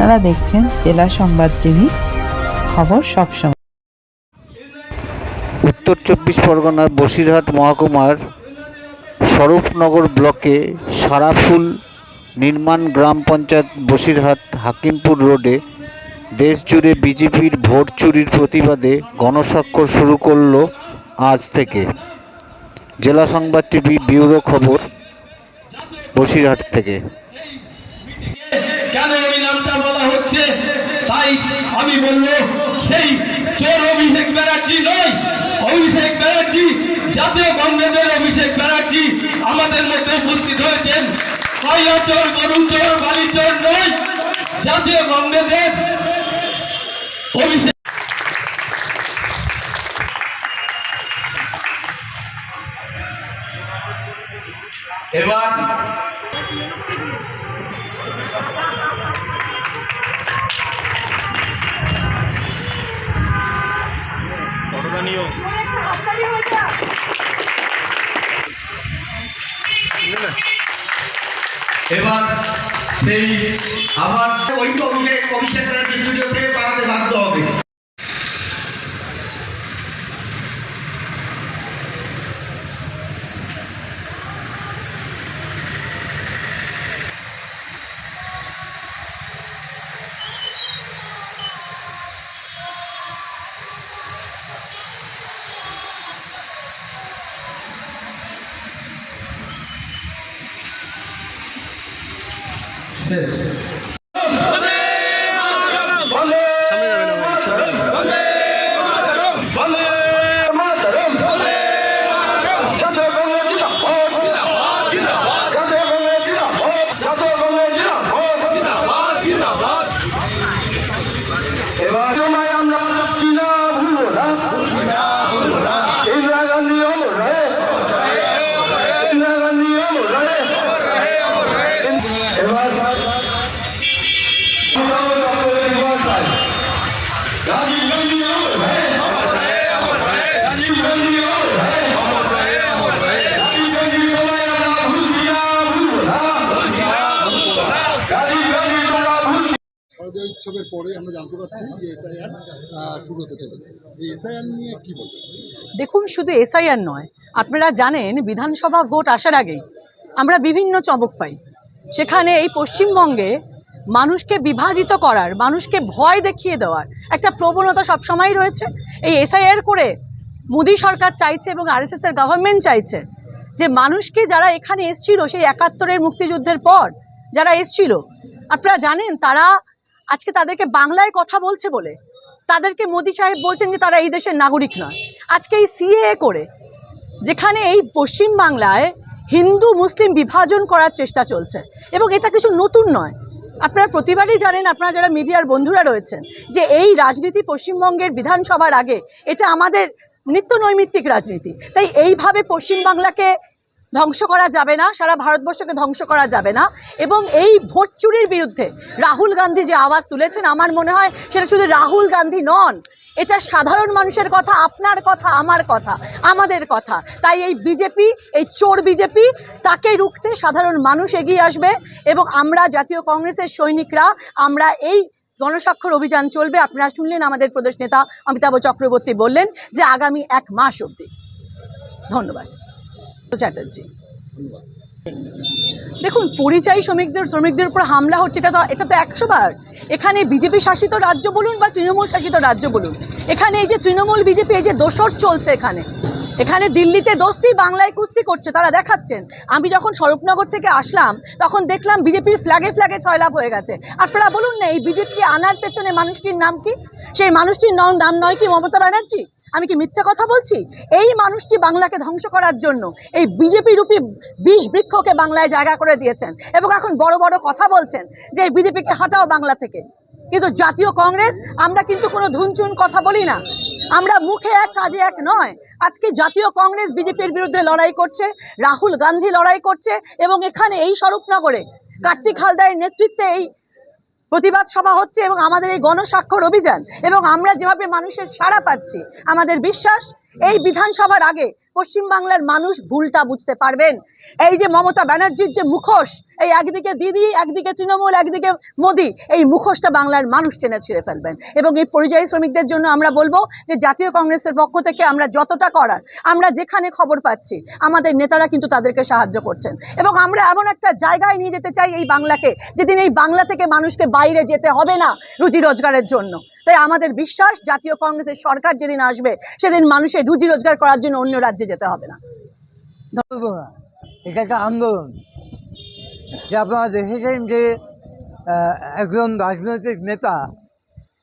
আপনারা দেখছেন জেলা সংবাদ টিভি খবর সবসময় উত্তর চব্বিশ পরগনার বসিরহাট মহকুমার স্বরূপনগর ব্লকে সারাফুল নির্মাণ গ্রাম পঞ্চায়েত বসিরহাট হাকিমপুর রোডে দেশজুড়ে বিজেপির ভোট চুরির প্রতিবাদে গণস্বাক্ষর শুরু করল আজ থেকে। জেলা সংবাদ টিভি ব্যুরো খবর বসিরহাট থেকে। বলা হচ্ছে, তাই আমি বলব, সেই চোর অভিষেক ব্যানার্জি নয়। অভিষেক ব্যানার্জি, জাতীয় কংগ্রেসের অভিষেক ব্যানার্জি আমাদের মধ্যে উপস্থিত হয়েছেন। কয়লা চোর, গরু চোর, বালি চোর নয়, জাতীয় কংগ্রেসের অভিষেক এবার এবার সেই আবার ওই কবিকে কবি সেন্টারের স্টুডিও থেকে পাঠাতে বাধ্য হবে। এবার উৎসবের পরে আমরা জানতে পারছি যে এসআইআর শুরু হতে চলেছে। এসআইআর নিয়ে কি দেখুন, শুধু এসআইআর নয়, আপনারা জানেন বিধানসভা ভোট আসার আগেই আমরা বিভিন্ন চমক পাই। সেখানে এই পশ্চিমবঙ্গে মানুষকে বিভাজিত করার, মানুষকে ভয় দেখিয়ে দেওয়ার একটা প্রবণতা সবসময়ই রয়েছে। এই এসআইআর করে মোদী সরকার চাইছে এবং আরএসএস এর গভর্নমেন্ট চাইছে যে মানুষকে যারা এখানে এসছিল, সেই একাত্তরের মুক্তিযুদ্ধের পর যারা এসছিল, আপনারা জানেন তারা আজকে তাদেরকে বাংলায় কথা বলছে বলে। তাদেরকে মোদী সাহেব বলছেন যে তারা এই দেশের নাগরিক নয়। আজকে এই সিএ করে, যেখানে এই পশ্চিম বাংলায় হিন্দু মুসলিম বিভাজন করার চেষ্টা চলছে এবং এটা কিছু নতুন নয়। আপনারা প্রতিবারই জানেন, আপনারা যারা মিডিয়ার বন্ধুরা রয়েছেন, যে এই রাজনীতি পশ্চিমবঙ্গের বিধানসভার আগে এটা আমাদের নিত্য নৈমিত্তিক রাজনীতি। তাই এইভাবে পশ্চিমবাংলাকে ধ্বংস করা যাবে না, সারা ভারতবর্ষকে ধ্বংস করা যাবে না। এবং এই ভোট চুরির বিরুদ্ধে রাহুল গান্ধী যে আওয়াজ তুলেছেন, আমার মনে হয় সেটা শুধু রাহুল গান্ধী নন এটা সাধারণ মানুষের কথা, আপনার কথা, আমার কথা, আমাদের কথা। তাই এই বিজেপি, এই চোর বিজেপি, তাকে রুখতে সাধারণ মানুষ এগিয়ে আসবে এবং আমরা জাতীয় কংগ্রেসের সৈনিকরা, আমরা এই গণস্বাক্ষর অভিযান চলবে। আপনারা শুনলেন আমাদের প্রদেশ নেতা অমিতাভ চক্রবর্তী বললেন যে আগামী এক মাস অবধি। ধন্যবাদ। চ্যাটার্জি ধন্যবাদ। দেখুন, পরিযায়ী শ্রমিকদের শ্রমিকদের উপর হামলা হচ্ছে, এটা তো এটা তো একশো বার। এখানে বিজেপি শাসিত রাজ্য বলুন বা তৃণমূল শাসিত রাজ্য বলুন, এখানে এই যে তৃণমূল বিজেপি, এই যে দোসর চলছে এখানে এখানে দিল্লিতে দোস্তি, বাংলায় কুস্তি করছে, তারা দেখাচ্ছেন। আমি যখন স্বরূপনগর থেকে আসলাম, তখন দেখলাম বিজেপির ফ্ল্যাগে ফ্ল্যাগে ছয়লাভ হয়ে গেছে। আপনারা বলুন না, এই বিজেপি আনার পেছনে মানুষটির নাম কি? সেই মানুষটির নাম নয় কি মমতা ব্যানার্জি? আমি কি মিথ্যে কথা বলছি? এই মানুষটি বাংলাকে ধ্বংস করার জন্য এই বিজেপি রূপী বিষ বৃক্ষকে বাংলায় জায়গা করে দিয়েছেন এবং এখন বড় বড় কথা বলছেন যে এই বিজেপিকে হাটাও বাংলা থেকে। কিন্তু জাতীয় কংগ্রেস, আমরা কিন্তু কোনো ধুনচুন কথা বলি না। আমরা মুখে এক, কাজে এক নয়। আজকে জাতীয় কংগ্রেস বিজেপির বিরুদ্ধে লড়াই করছে, রাহুল গান্ধী লড়াই করছে এবং এখানে এই স্বরূপনগরে কার্তিক হালদারের নেতৃত্বে এই প্রতিবাদ সভা হচ্ছে এবং আমাদের এই গণস্বাক্ষর অভিযান এবং আমরা যেভাবে মানুষের সাড়া পাচ্ছি, আমাদের বিশ্বাস, এই বিধানসভার আগে পশ্চিমবাংলার মানুষ ভুলটা বুঝতে পারবেন। এই যে মমতা ব্যানার্জির যে মুখোশ, এই একদিকে দিদি, একদিকে তৃণমূল, একদিকে মোদি, এই মুখোশটা বাংলার মানুষ টেনে ছিঁড়ে ফেলবেন। এবং এই পরিযায়ী শ্রমিকদের জন্য আমরা বলব যে জাতীয় কংগ্রেসের পক্ষ থেকে আমরা যতটা করার, আমরা যেখানে খবর পাচ্ছি, আমাদের নেতারা কিন্তু তাদেরকে সাহায্য করছেন। এবং আমরা এমন একটা জায়গায় নিয়ে যেতে চাই এই বাংলাকে, যেদিন এই বাংলা থেকে মানুষকে বাইরে যেতে হবে না রুজি রোজগারের জন্য। তাই আমাদের বিশ্বাস, জাতীয় কংগ্রেসের সরকার যেদিন আসবে, সেদিন মানুষের রুজি রোজগার করার জন্য অন্য রাজ্যে যেতে হবে না। এটা একটা আন্দোলন। যে আপনারা দেখেছেন যে একজন রাজনৈতিক নেতা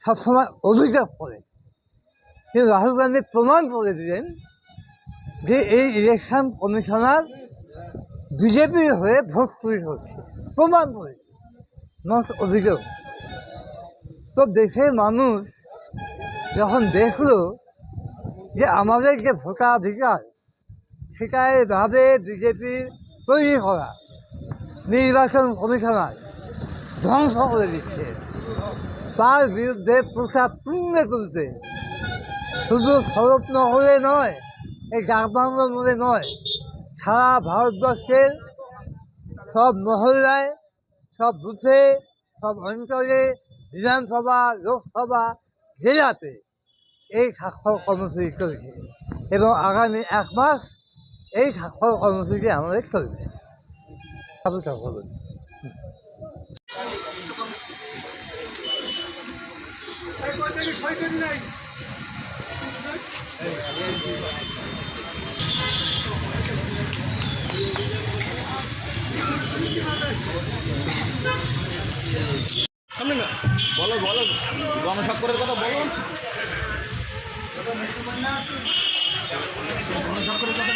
সবসময় অভিযোগ করে। কিন্তু রাহুল গান্ধী প্রমাণ করে দিলেন যে এই ইলেকশন কমিশনার বিজেপির হয়ে ভোট চুরি হচ্ছে প্রমাণ করে নট অভিযোগ। তো দেশের মানুষ যখন দেখল যে আমাদের যে ভোটাধিকার সেটা এভাবে বিজেপির তৈরি করা নির্বাচন কমিশনার ধ্বংস করে দিচ্ছে। তার বিরুদ্ধে প্রচার তুঙ্গে তুলতে শুধু শরৎনগরে নয়, এই ডাকবাংলার মধ্যে নয়, সারা ভারতবর্ষের সব মহল্লায়, সব বুথে, সব অঞ্চলে, বিধানসভা, লোকসভা, জেলাতে এই স্বাক্ষর কর্মসূচি চলছে এবং আগামী এক মাস এই কর্মসূচি আমাদের চলবে। বলো বলো। গণস্বাক্ষরের কথা বলো। গণস্বাক্ষরের কথা